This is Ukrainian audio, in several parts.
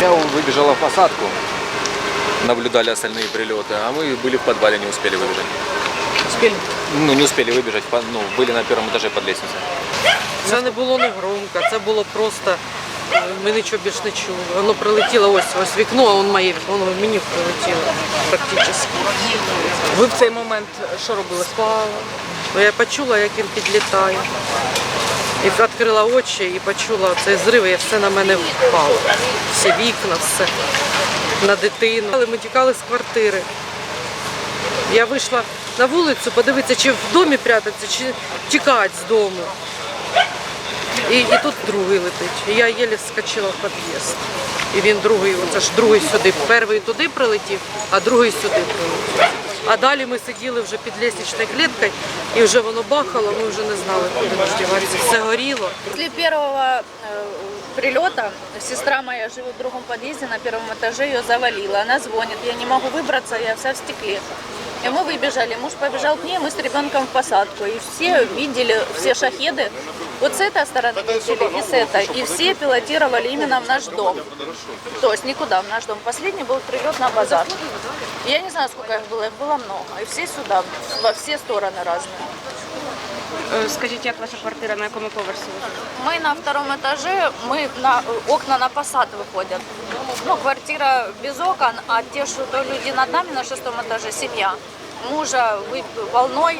Я выбежала в посадку, наблюдали остальные прилеты, а мы были в подвале, не успели выбежать. Успели? Ну, не успели выбежать, ну, были на первом этаже под лестницей. Це не було не громко, це було просто, е, ми нічого більше не чули. Воно прилетіло ось ось вікно, а воно моє воно мені прилетіло практично. Ви в цей момент що робили? Спала. Ну, я почула, як він підлітає. І відкрила очі і почула цей зрив, і все на мене впало. Всі вікна, все. На дитину. Але ми тікали з квартири. Я вийшла на вулицю, подивитися, чи в домі прятатися, чи тікати з дому. І, і тут другий летить. І я єлі вскочила в під'їзд. І він другий, оце ж другий сюди. Перший туди прилетів, а другий сюди прилетів. А далі ми сиділи вже під лестничною кліткою, і вже воно бахало, ми вже не знали, куди ми діватися. Все горіло. После первого э, прилета сестра моя живет в другом подъезде на первом этаже, ее завалило. Она звонит, я не могу выбраться, я вся в стекле. И мы выбежали, муж побежал к ней, мы с ребенком в посадку. И все видели, все шахеды, вот с этой стороны видели и с этой. И все пилотировали именно в наш дом. То есть никуда, в наш дом. Последний был прилет на базар. Я не знаю, сколько их было, их было много. И все сюда, во все стороны разные. Е, Скажіть, як ваша квартира, на якому поверсі? ви живете? Мы на втором этаже, мы на, окна на фасад выходят. Ну, квартира без окон, а те, что то люди над нами на шестом этаже, семья. Мужа вы, волной э,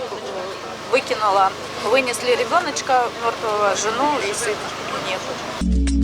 выкинула, вынесли ребеночка мертвого, жену и сына нету.